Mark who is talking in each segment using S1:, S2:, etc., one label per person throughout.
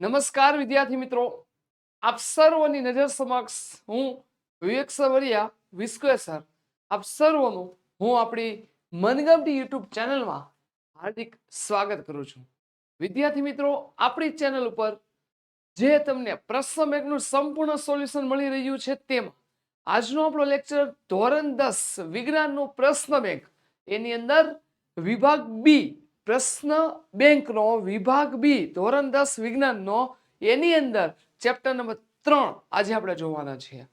S1: નમસ્કાર વિદ્યાર્થી મિત્રો. આપ સર્વની નજર સમક્ષ હું વિવેક સવરિયા વિસ્કવે સર. આપ સર્વનું હું આપણી મનગમતી યુટ્યુબ ચેનલમાં હાર્દિક સ્વાગત કરું છું. વિદ્યાર્થી મિત્રો, આપણી ચેનલ ઉપર જે તમને પ્રશ્ન બેંકનું સંપૂર્ણ સોલ્યુશન મળી રહ્યું છે તેમાં આજનો આપણો લેક્ચર ધોરણ દસ, વિજ્ઞાનનું પ્રશ્ન બેંક એની અંદર વિભાગ બી પ્રશ્ન બેંકનો વિભાગ બી, ધોરણ દસ વિજ્ઞાનનો, એની અંદર ચેપ્ટર નંબર ત્રણ આજે આપણે જોવાના છીએ.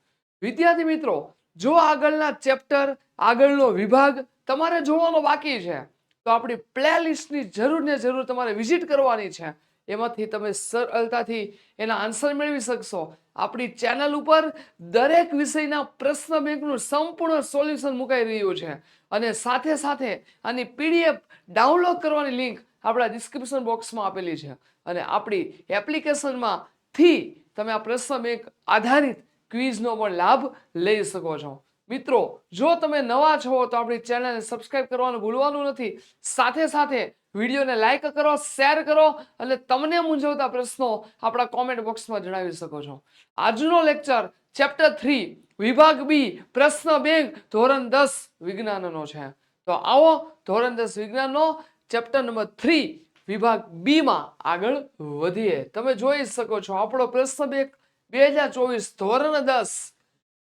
S1: વિદ્યાર્થી મિત્રો, જો આગળના ચેપ્ટર આગળનો વિભાગ તમારે જોવાનો બાકી છે, તો આપણી પ્લેલિસ્ટની જરૂર ને જરૂર તમારે વિઝિટ કરવાની છે. એમાંથી તમે સરળતાથી એના આન્સર મેળવી શકશો. આપણી ચેનલ ઉપર દરેક વિષયના પ્રશ્ન બેંકનું સંપૂર્ણ સોલ્યુશન મુકાઈ રહ્યું છે. અને સાથે સાથે આની પીડીએફ ડાઉનલોડ કરવાની લિંક આપણા ડિસ્ક્રિપ્શન બોક્સમાં આપેલી છે. અને આપણી એપ્લિકેશનમાં થી તમે આ પ્રશ્ન બેંક આધારિત ક્વિઝનો પણ લાભ લઈ શકો છો. મિત્રો, જો તમે નવા છો તો આપણી ચેનલને સબસ્ક્રાઇબ કરવાનું ભૂલવાનું નથી. સાથે સાથે વિડીયોને લાઇક કરો શેર કરો અને તમને મૂંઝવતા પ્રશ્નો આપણા કોમેન્ટ બોક્સમાં જણાવી શકો છો. આજનો લેક્ચર ચેપ્ટર થ્રી વિભાગ બી પ્રશ્ન બેંક, ધોરણ દસ વિજ્ઞાનનો છે. તો આવો ધોરણ દસ વિજ્ઞાનનો ચેપ્ટર નંબર થ્રી વિભાગ બીમાં આગળ વધીએ. તમે જોઈ શકો છો આપણો પ્રશ્ન બેંક, બે હજાર ચોવીસ ધોરણ દસ.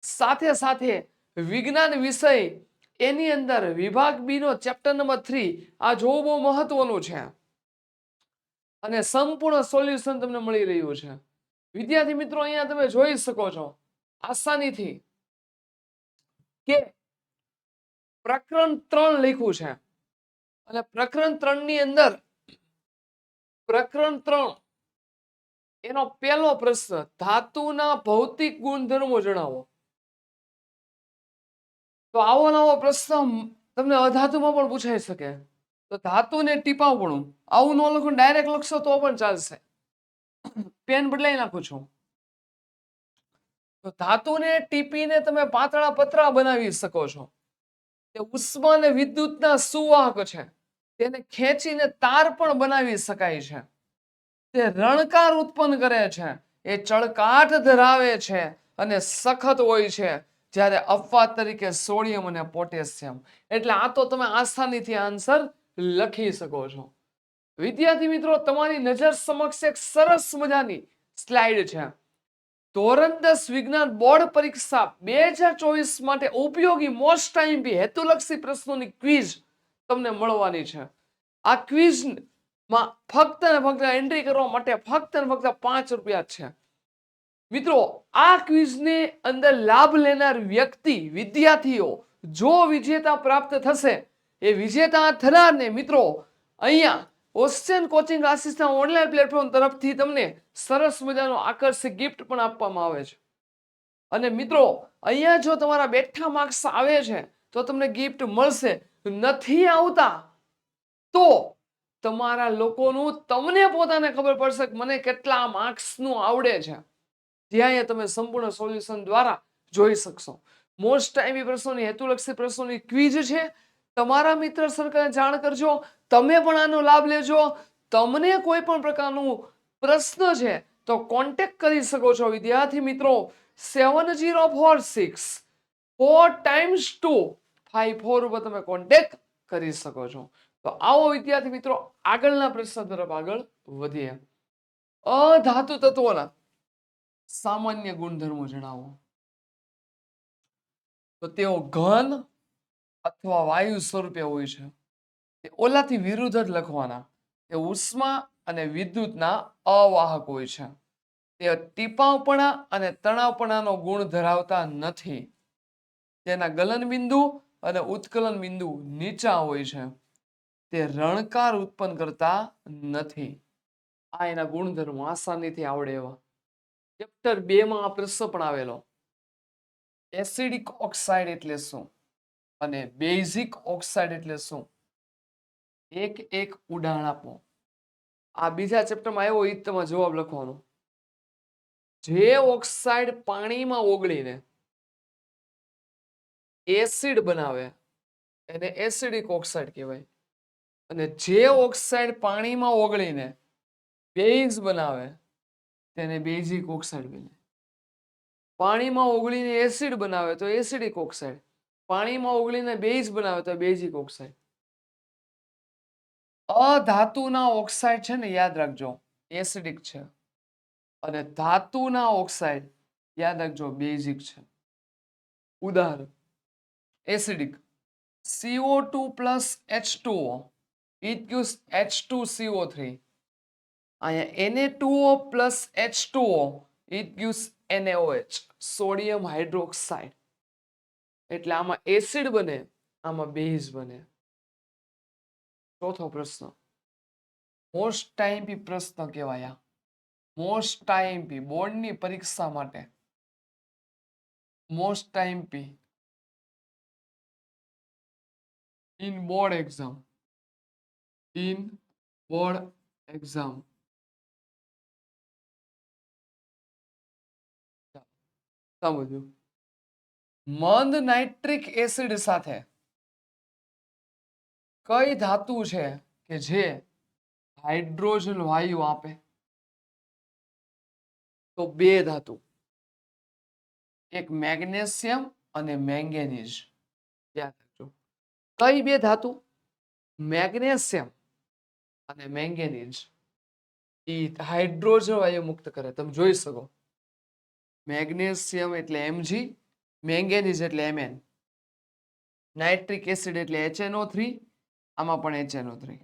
S1: સાથે સાથે વિજ્ઞાન વિષય, એની અંદર વિભાગ બી નો ચેપ્ટર નંબર થ્રી આ જોવું બહુ મહત્વનું છે. અને સંપૂર્ણ સોલ્યુશન તમને મળી રહ્યું છે. વિદ્યાર્થી મિત્રો, અહીંયા તમે જોઈ શકો છો, આસાનીથી, કે પ્રકરણ ત્રણ લખ્યું છે. અને પ્રકરણ ત્રણની અંદર, પ્રકરણ ત્રણ, એનો પહેલો પ્રશ્ન, ધાતુના ભૌતિક ગુણધર્મો જણાવો. તો આવો નવો પ્રશ્ન તમને અધાતુમાં પણ પૂછાઈ શકે. તો ધાતુને ટીપાવણું, આવું ન લખો ડાયરેક્ટ લખશો તો પણ ચાલશે. પેન બદલાઈ નાખું છું. તો ધાતુને ટીપીને તમે પાતળા પતરા બનાવી શકો છો. તે ઉષ્મા અને વિદ્યુતના સુવાહક છે. તેને ખેંચીને તાર પણ બનાવી શકાય છે. તે રણકાર ઉત્પન્ન કરે છે. એ ચળકાટ ધરાવે છે અને સખત હોય છે. જ્યારે અફવા તરીકે સોડિયમ અને પોટેશિયમ એટલે આ તો તમે આસાનીથી આન્સર લખી શકો છો. વિદ્યાર્થી મિત્રો, તમારી નજર સમક્ષ એક સરસ મજાની સ્લાઇડ છે. ધોરણ દસ વિજ્ઞાન બોર્ડ પરીક્ષા બે હજાર ચોવીસ માટે ઉપયોગી મોસ્ટ ટાઈમ બી હેતુલક્ષી પ્રશ્નોની ક્વિઝ તમને મળવાની છે. આ ક્વિઝમાં ફક્ત ને ફક્ત એન્ટ્રી કરવા માટે ફક્ત ને ફક્ત પાંચ રૂપિયા છે. મિત્રો, આ ક્વિઝની અંદર લાભ લેનાર વ્યક્તિ, વિદ્યાર્થીઓ જો વિજેતા પ્રાપ્ત થશે, એ વિજેતા થનારને મિત્રો, અહીંયા ઓશિયન કોચિંગ ક્લાસીસના ઓનલાઈન પ્લેટફોર્મ તરફથી તમને સરસ મજાનો આકર્ષક ગિફ્ટ પણ આપવામાં આવે છે. અને મિત્રો, અહીંયા જો તમારા બેઠા માર્ક્સ આવે છે, તો તમને ગિફ્ટ મળશે. નથી આવતા, તો તમારા લોકોનું તમને પોતાને ખબર પડશે કે મને કેટલા માર્ક્સનું આવડે છે. અહીંયા તમે સંપૂર્ણ સોલ્યુશન દ્વારા જોઈ શકશો. મોસ્ટ ટાઈમ એ પ્રશ્નોની હેતુલક્ષી પ્રશ્નોની ક્વિઝ છે. તમારા મિત્ર સર્કલને જાણ કરજો. તમે પણ આનો લાભ લેજો. તમને કોઈ પણ પ્રકારનું પ્રશ્ન છે તો કોન્ટેક્ટ કરી શકો છો વિદ્યાર્થી મિત્રો. Seven zero four six four times two five four ઉપર તમે કોન્ટેક્ટ કરી શકો છો. તો આવો વિદ્યાર્થી મિત્રો આગળના પ્રશ્ન તરફ આગળ વધીએ. અધાતુ તત્વોના સામાન્ય ગુણધર્મો જણાવો. તો તેઓ ઘન અથવા વાયુ સ્વરૂપે હોય છે. તે ઓલાથી વિરુદ્ધ જ લખવાના. તે ઉષ્મા અને વિદ્યુતના અવાહક હોય છે. તે ટીપાવપણા અને તણાવપણાનો ગુણ ધરાવતા નથી. તેના ગલન બિંદુ અને ઉત્કલન બિંદુ નીચા હોય છે. તે રણકાર ઉત્પન્ન કરતા નથી. આ એના ગુણધર્મો આસાનીથી આવડે એવા. ચેપ્ટર બે માં આ પ્રશ્ન પણ આવેલો? એસિડિક ઓક્સાઇડ એટલે શું? અને બેઝિક ઓક્સાઇડ એટલે શું? એક એક ઉદાહરણ આપો. આ બીજા ચેપ્ટરમાં આવ્યો એ તમે જવાબ લખવાનો. જે ઓક્સાઇડ પાણીમાં ઓગળીને એસિડ બનાવે, એને એસિડિક ઓક્સાઇડ કહેવાય. અને જે ઓક્સાઇડ પાણીમાં ઓગળીને બેઝ બનાવે તેને બેઝિક ઓક્સાઇડ બને. પાણીમાં ઓગળીને એસિડ બનાવે તો એસિડિક ઓક્સાઇડ પાણીમાં ઓગળીને બેઝ બનાવે તો બેઝિક ઓક્સાઇડ અધાતુના ઓક્સાઇડ છે ને યાદ રાખજો, એસિડિક છે. અને ધાતુના ઓક્સાઇડ યાદ રાખજો, બેઝિક છે. ઉદાહરણ, acidic. CO2 plus H2O it gives H2CO3 અહીંયા Na2O plus H two O it gives N A O H sodium hydroxide એટલે આમાં એસિડ બને, આમાં બેઝ બને. ચોથો પ્રશ્ન. મોસ્ટ ટાઈમ પી પ્રશ્ન કહેવાય મોસ્ટ ટાઈમ પી, બોર્ડની પરીક્ષા માટે. Most time P. In board exam in board exam. સમજ્યું મંદ નાઇટ્રિક એસિડ સાથે કઈ ધાતુ છે કે જે હાઇડ્રોજન વાયુ આપે? તો બે ધાતુ. એક મેગ્નેશિયમ અને મેંગેનીઝ. યાદ રાખજો. કઈ બે ધાતુ? મેગ્નેશિયમ અને મેંગેનીઝ. એ હાઇડ્રોજન વાયુ મુક્ત કરે. તમે જોઈ શકો. મેગ્નેશિયમ એટલે એમજી મેંગેનીઝ એટલે એમએન નાઇટ્રિક એસિડ એટલે એચએનઓ થ્રી આમાં પણ એચએનઓ થ્રી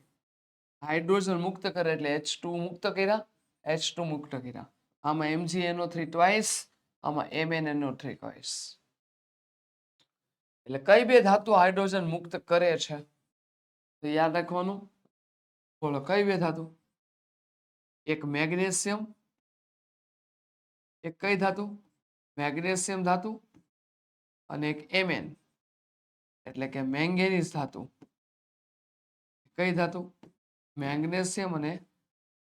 S1: હાઇડ્રોજન મુક્ત કરે એટલે એચ ટુ મુક્ત કર્યા એચ ટુ મુક્ત કર્યા. આમાં એમજી એનો થ્રી ટ્વાઇસ આમાં એમએન એનો થ્રી ટ્વાઇસ એટલે કઈ બે ધાતુ હાઇડ્રોજન મુક્ત કરે છે? તો યાદ રાખવાનું. બોલો, કઈ બે ધાતુ? એક મેગ્નેશિયમ એક કઈ ધાતુ? મેગ્નેશિયમ ધાતુ અને એક એમએન, એટલે કે મેંગેનીઝ ધાતુ. કઈ ધાતુ? મેગ્નેશિયમ અને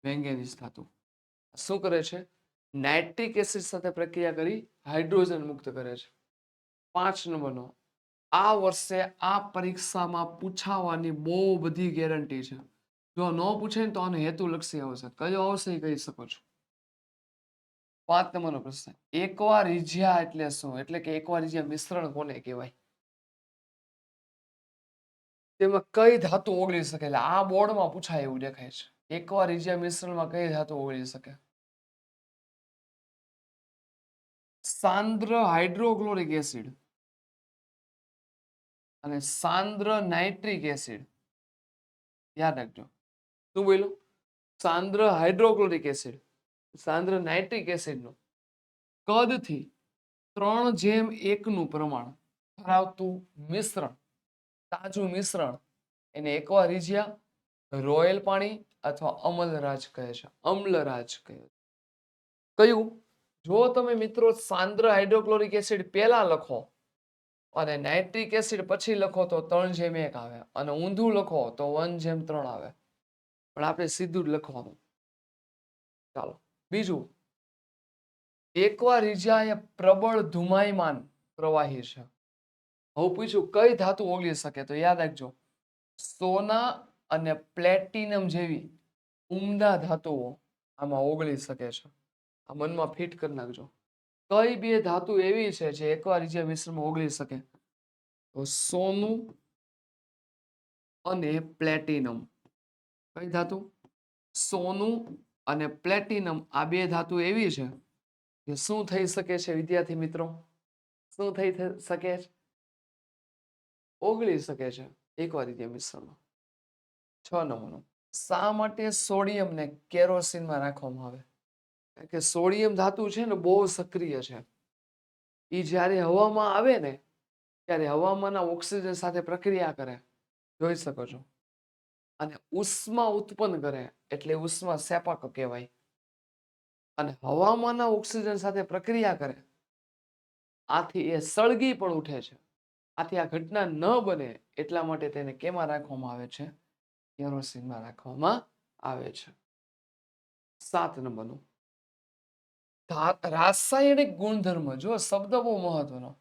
S1: મેંગેનીઝ ધાતુ. શું કરે છે? નાઇટ્રિક એસિડ સાથે પ્રક્રિયા કરી હાઇડ્રોજન મુક્ત કરે છે. પાંચ નંબરનો. આ વર્ષે આ પરીક્ષામાં પૂછાવાની બહુ બધી ગેરંટી છે. જો ન પૂછે ને તો આનો હેતુલક્ષી આવશે. કયો આવશે એ કહી શકો છો? પાંચ નંબરનો પ્રશ્ન. એકવા રીજ્યા એટલે શું? એટલે કે એકવા રીજ્યા મિશ્રણ કોને કહેવાય? તેમાં કઈ ધાતુ ઓગળી શકે? એટલે આ બોર્ડમાં પૂછાય એવું દેખાય છે. એકવા રીજ્યા મિશ્રણમાં કઈ ધાતુ ઓગળી શકે? સાંદ્ર હાઇડ્રોક્લોરિક એસિડ અને સાંદ્ર નાઇટ્રિક એસિડ. યાદ રાખજો. શું બોલ્યું? સાંદ્ર હાઇડ્રોક્લોરિક એસિડ. સાંદ્ર નાઇટ્રિક એસિડનું. કદથી ત્રણ જેમ એકનું પ્રમાણ ધરાવતું મિશ્રણ, તાજું મિશ્રણ એને એકવાર રીજ્યા રોયલ પાણી અથવા અમલરાજ કહે છે. અમ્લરાજ કહે છે. કયું? જો તમે મિત્રો સાંદ્ર હાઇડ્રોક્લોરિક એસિડ પહેલા લખો અને નાઇટ્રિક એસિડ પછી લખો તો ત્રણ જેમ એક આવે અને ઊંધું લખો તો વન જેમ ત્રણ આવે. પણ આપણે સીધું જ લખવાનું. ચાલો. બીજું એકવા રીજ્યા એ પ્રબળ ધુમાયમાન પ્રવાહી છે હવે પૂછ્યું કઈ ધાતુ ઓગળી શકે? તો યાદ રાખજો, સોના અને પ્લેટિનમ જેવી ઉમદા ધાતુઓ આમાં ઓગળી શકે છે. આ મનમાં ફિટ કરી નાખજો. કઈ બે ધાતુ એવી છે જે એકવાર જે મિશ્રમાં ઓગળી શકે? તો સોનું અને પ્લેટિનમ. કઈ ધાતુ? સોનું અને પ્લેટિનમ આ બે ધાતુ એવી છે કે શું થઈ શકે છે, વિદ્યાર્થી મિત્રો? શું થઈ શકે છે? ઓગળી શકે છે. એકવાર જે મિશ્રણમાં છ નંબરનો શા માટે સોડિયમને કેરોસીનમાં રાખવામાં આવે? કારણ કે સોડિયમ ધાતુ છે ને બહુ સક્રિય છે. એ જ્યારે હવામાં આવે ને, ત્યારે હવામાંના ઓક્સિજન સાથે પ્રક્રિયા કરે. જોઈ શકો છો. અને ઉષ્મા ઉત્પન્ન કરે. એટલે ઉષ્મા સેપક કહેવાય. અને હવામાંના ઓક્સિજન સાથે પ્રક્રિયા કરે. આથી એ સળગી પણ ઉઠે છે. આથી આ ઘટના ન બને એટલા માટે તેને કેમાં રાખવામાં આવે છે? કેરોસીનમાં રાખવામાં આવે છે. સાત નંબરનું. રાસાયણિક ગુણધર્મ. જો શબ્દ બહુ મહત્વનો.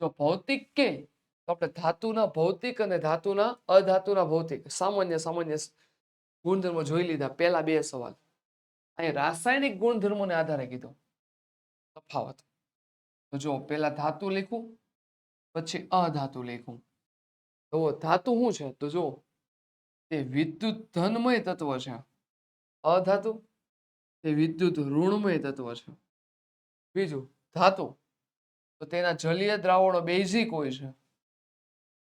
S1: જો ભૌતિક કે આપણે ધાતુના ભૌતિક અને ધાતુના અધાતુના ભૌતિક. સામાન્ય સામાન્ય ગુણધર્મો જોઈ લીધા, પહેલા બે સવાલ. અહીં રાસાયણિક ગુણધર્મોને આધારે કીધો. તફાવત. તો જો પહેલા ધાતુ લખું, પછી અધાતુ લખું. તો ધાતુ શું છે? તો જો તે વિદ્યુત ધનમય તત્વ છે. અધાતુ, તે વિદ્યુત ઋણમય તત્વ છે. બીજું, ધાતુ. તો તેના જલીય દ્રાવણો બેઝિક હોય છે.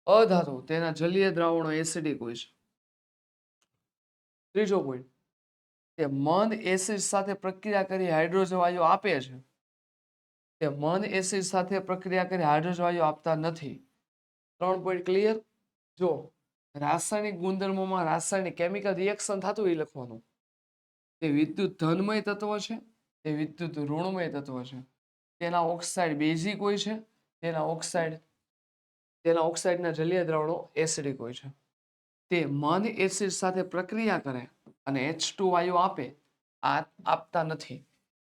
S1: અધાતુ, તેના જલીય દ્રાવણો એસિડિક હોય છે. ત્રીજો પોઈન્ટ તે મંદ એસિડ સાથે પ્રક્રિયા કરી હાઇડ્રોજન વાયુ આપે છે. તે મંદ એસિડ સાથે પ્રક્રિયા કરી હાઇડ્રોજન વાયુ આપતા નથી. ત્રણ પોઈન્ટ ક્લિયર જો રાસાયણિક ગુણધર્મોમાં રાસાયણિક કેમિકલ રિએક્શન થતું એ લખવાનું. તે વિદ્યુત ધનમય તત્વ છે, તે વિદ્યુત ઋણમય તત્વ છે. તેના ઓક્સાઇડ બેઝિક હોય છે, તેના ઓક્સાઇડ તેના ઓક્સાઇડના જલીય દ્રાવણો એસિડિક હોય છે. તે મન એસિડ સાથે પ્રક્રિયા કરે અને એચ ટુ વાયુ આપે, આ આપતા નથી.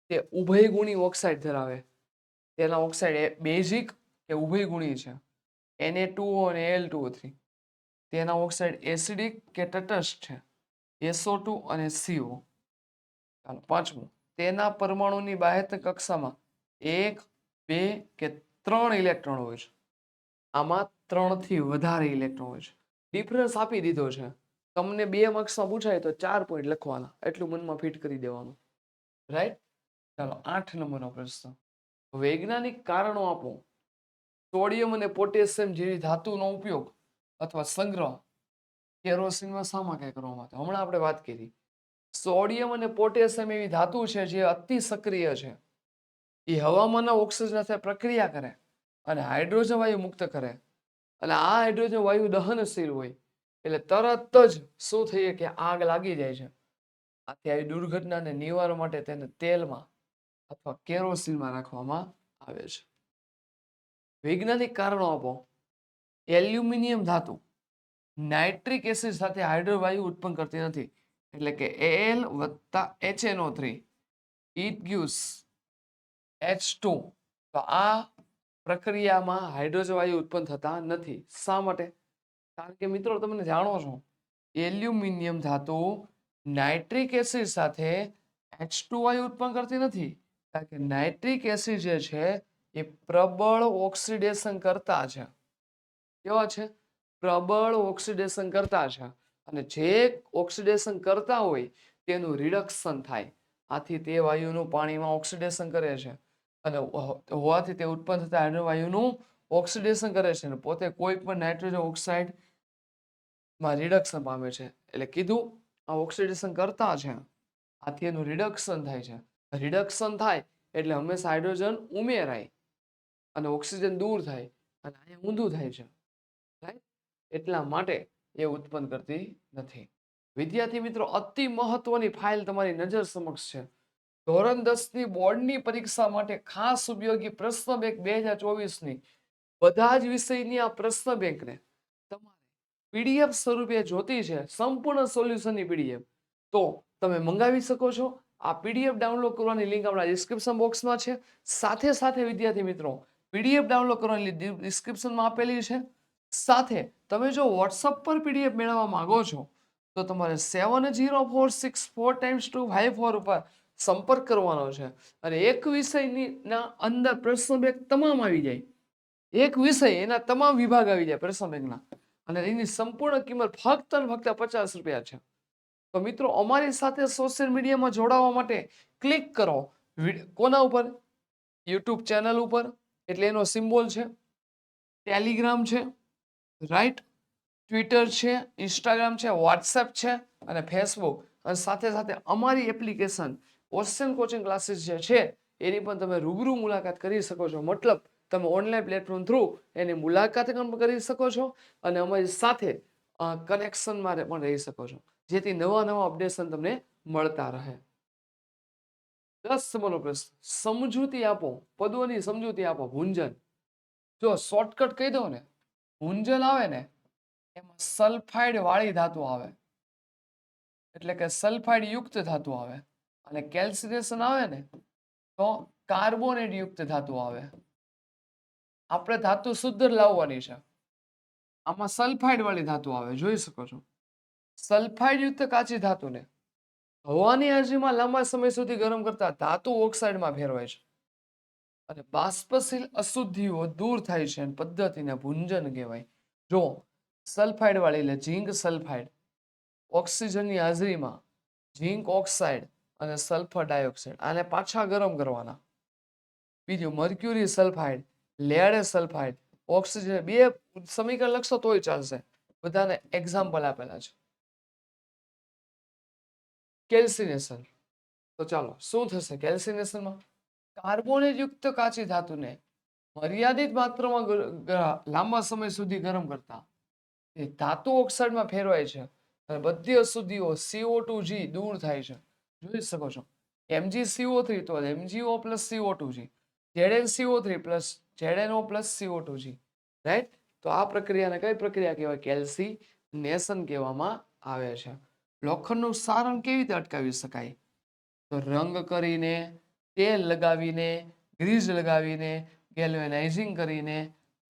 S1: તે ઉભયગુણી ઓક્સાઇડ ધરાવે. તેના ઓક્સાઇડ એ બેઝિક કે ઉભયગુણી છે. એને ટુ અને એલ ટુ થ્રી તેના ઓક્સાઇડ એસિડિક કે તટસ્થ છે. એસો ટુ અને સીઓ ચાલો, પાંચમું. તેના પરમાણુની બાહ્ય કક્ષામાં એક, બે કે ત્રણ ઇલેક્ટ્રોન હોય છે. આમાં ત્રણથી વધારે ઇલેક્ટ્રોન હોય છે. ડિફરન્સ આપી દીધો છે. તમને બે માર્ક્સમાં પૂછાય તો ચાર પોઈન્ટ લખવાના. એટલું મનમાં ફિટ કરી દેવાનું. રાઈટ ચાલો, આઠ નંબરનો પ્રશ્ન. વૈજ્ઞાનિક કારણો આપો. સોડિયમ અને પોટેશિયમ જેવી ધાતુનો ઉપયોગ અથવા સંગ્રહ કેરોસીનમાં શામાં કઈ કરવામાં આવે હમણાં આપણે વાત કરી. સોડિયમ અને પોટેશિયમ એવી ધાતુ છે જે અતિ સક્રિય છે. એ હવામાનના ઓક્સિજન સાથે પ્રક્રિયા કરે અને હાઇડ્રોજન વાયુ મુક્ત કરે. અને આ હાઇડ્રોજન વાયુ દહનશીલ હોય, એટલે તરત જ શું થઈએ કે આગ લાગી જાય છે. આથી આવી દુર્ઘટનાને નિવારવા માટે તેને તેલમાં અથવા કેરોસીનમાં રાખવામાં આવે છે. વૈજ્ઞાનિક કારણો આપો. એલ્યુમિનિયમ ધાતુ નાઇટ્રિક એસિડ સાથે હાઇડ્રોવાયુ ઉત્પન્ન કરતી નથી, એટલે કે એલ વત્તા HNO three it gives H two. તો આ પ્રક્રિયામાં હાઇડ્રોજન વાયુ ઉત્પન્ન થતા નથી. શા માટે? કારણ કે મિત્રો તમે જાણો છો, એલ્યુમિનિયમ ધાતુ નાઇટ્રિક એસિડ સાથે એચ ટુ વાયુ ઉત્પન્ન કરતી નથી. કારણ કે નાઇટ્રિક એસિડ જે છે, એ પ્રબળ ઓક્સિડેશન કરતા છે. કેવા છે? પ્રબળ ઓક્સિડેશન કરતા છે. અને જે ઓક્સિડેશન કરતા હોય, તેનું રિડક્શન થાય. આથી તે વાયુનું પાણીમાં ઓક્સિડેશન કરે છે. અને હોવાથી તે ઉત્પન્ન થતા હાઇડ્રોવાયુનું ઓક્સિડેશન કરે છે અને પોતે કોઈ પણ નાઇટ્રોજન ઓક્સાઇડમાં રિડક્શન પામે છે. એટલે કીધું, આ ઓક્સિડેશન કરતા છે. આથી એનું રિડક્શન થાય છે. રિડક્શન થાય એટલે હંમેશા હાઇડ્રોજન ઉમેરાય અને ઓક્સિજન દૂર થાય અને અહીંયા ઊંધું થાય છે. રાઈટ એટલા માટે એ ઉત્પન્ન કરતી નથી. વિદ્યાર્થી મિત્રો, અતિ મહત્વની ફાઇલ તમારી નજર સમક્ષ છે. ધોરણ દસની બોર્ડની પરીક્ષા માટે ખાસ ઉપયોગી પ્રશ્ન બેંક બે હજાર ચોવીસની. બધા જ વિષયની આ પ્રશ્ન બેંકને તમારે પીડીએફ સ્વરૂપે જોતી છે, સંપૂર્ણ સોલ્યુશનની પીડીએફ. તો તમે મંગાવી શકો છો. આ પીડીએફ ડાઉનલોડ કરવાની લિંક આપણા ડિસ્ક્રિપ્શન બોક્સમાં છે. સાથે સાથે વિદ્યાર્થી મિત્રો, પીડીએફ ડાઉનલોડ કરવાની ડિસ્ક્રિપ્શનમાં આપેલી છે. સાથે તમે જો વોટ્સઅપ પર પીડીએફ મેળવવા માંગો છો, તો તમારે seven zero four six four times two five four ઉપર સંપર્ક કરવાનો છે. અને એક વિષયની અંદર પ્રશ્ન બેગ તમામ આવી જાય. એક વિષય એના તમામ વિભાગ આવી જાય પ્રશ્ન બેગના અને એની સંપૂર્ણ કિંમત ફક્ત અને ફક્ત પચાસ રૂપિયા છે. તો મિત્રો, અમારી સાથે સોશિયલ મીડિયામાં જોડાવા માટે ક્લિક કરો. કોના ઉપર? યુટ્યુબ ચેનલ ઉપર. એટલે એનો સિમ્બોલ છે. ટેલિગ્રામ છે. રાઈટ. ટ્વિટર છે. ઇન્સ્ટાગ્રામ છે. વોટ્સએપ છે. અને ફેસબુક. અને સાથે સાથે અમારી એપ્લિકેશન ઓશિયન કોચિંગ ક્લાસીસ જે છે, એની પણ તમે રૂબરૂ મુલાકાત કરી શકો છો. મતલબ, તમે ઓનલાઈન પ્લેટફોર્મ થ્રુ એની મુલાકાત પણ કરી શકો છો અને અમારી સાથે કનેક્શનમાં પણ રહી શકો છો. જેથી નવા નવા અપડેશન તમને મળતા રહે. દસ નંબરનો પ્રશ્ન. સમજૂતી આપો. પદોની સમજૂતી આપો. ભૂંજન. જો શોર્ટકટ કહી દો ને ભૂંજન આવે ને, એમાં સલ્ફાઇડ વાળી ધાતુ આવે. એટલે કે સલ્ફાઇડ યુક્ત ધાતુ આવે. અને કેલ્સિનેશન આવે ને, તો કાર્બોનેટ યુક્ત ધાતુ આવે. આપણે ધાતુ શુદ્ધ લાવવાની છે. આમાં સલ્ફાઇડ વાળી ધાતુ આવે, જોઈ શકો છો. સલ્ફાઇડ યુક્ત કાચી ધાતુને હવાની હાજરીમાં લાંબા સમય સુધી ગરમ કરતા ધાતુ ઓક્સાઇડમાં ફેરવાય છે. અને બાષ્પશીલ અશુદ્ધિઓ દૂર થાય છે પદ્ધતિને ભુંજન કહેવાય. જો, સલ્ફાઇડ વાળી એટલે ઝીંક સલ્ફાઇડ. ઓક્સિજનની હાજરીમાં ઝીંક ઓક્સાઇડ અને સલ્ફર ડાયોક્સાઇડ આને પાછા ગરમ કરવાના. બીજું mercury sulphide lead sulphide oxygen બે સમીકરણ લખશો તોય ચાલશે. બધાને એક્ઝામ્પલ આપેલા છે. કેલ્સિનેશન તો ચાલો, શું થશે કેલ્સિનેશનમાં કાર્બોનેટયુક્ત કાચી ધાતુને મર્યાદિત માત્રામાં લાંબા સમય સુધી ગરમ કરતા. એ ધાતુ ઓક્સાઇડમાં ફેરવાય છે અને બધી અશુદ્ધિઓ સીઓ ટુ જી દૂર થાય છે. જોઈ શકો છો? એમજી સીઓ થ્રી તો MGO plus CO two G ZN CO three plus ZNO plus CO two G right તો આ પ્રક્રિયાને કઈ પ્રક્રિયા કહેવાય? કેલ્સી નેશન કહેવામાં આવે છે. લોખંડનું સારણ કેવી રીતે અટકાવી શકાય? તો રંગ કરીને, તેલ લગાવીને ગ્રીઝ લગાવીને ગેલ્વેનાઇઝિંગ કરીને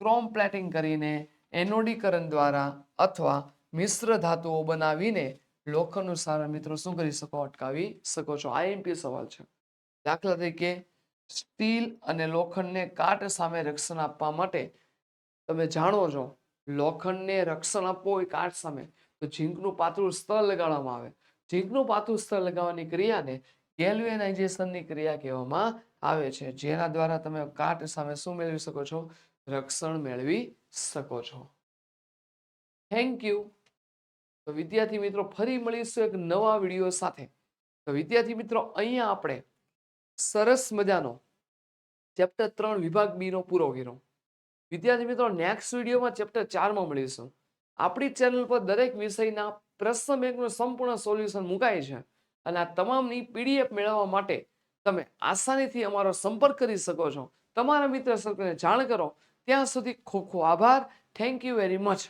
S1: ક્રોમ પ્લેટિંગ કરીને એનોડીકરણ દ્વારા અથવા મિશ્ર ધાતુઓ બનાવીને લોખંડનું સારા મિત્રો શું કરી શકો? અટકાવી શકો છો? આઈએમપી સવાલ છે. દાખલા તરીકે, સ્ટીલ અને લોખંડને કાટ સામે રક્ષણ આપવા માટે તમે જાણો છો, લોખંડને રક્ષણ આપવું હોય કાટ સામે, તો ઝીંકનું પાતળું સ્તર લગાડવામાં આવે. ઝીંકનું પાતળું સ્તર લગાવવાની ક્રિયાને ગેલ્વેનાઇઝેશનની ક્રિયા કહેવામાં આવે છે. જેના દ્વારા તમે કાટ સામે શું મેળવી શકો છો? રક્ષણ મેળવી શકો છો. થેન્ક યુ તો વિદ્યાર્થી મિત્રો ફરી મળીશું એક નવા વીડિયો સાથે. તો વિદ્યાર્થી મિત્રો અહીંયા આપણે સરસ મજાનો ચેપ્ટર ત્રણ વિભાગ બી નો પૂરો કર્યો. વિદ્યાર્થી મિત્રો નેક્સ્ટ વિડીયોમાં ચેપ્ટર ચારમાં મળીશું. આપણી ચેનલ પર દરેક વિષયના પ્રશ્ન બેંકનું સંપૂર્ણ સોલ્યુશન મુકાય છે અને આ તમામની પીડીએફ મેળવવા માટે તમે આસાનીથી અમારો સંપર્ક કરી શકો છો. તમારા મિત્ર સર્કલને જાણ કરો. ત્યાં સુધી ખૂબ ખૂબ આભાર. Thank you very much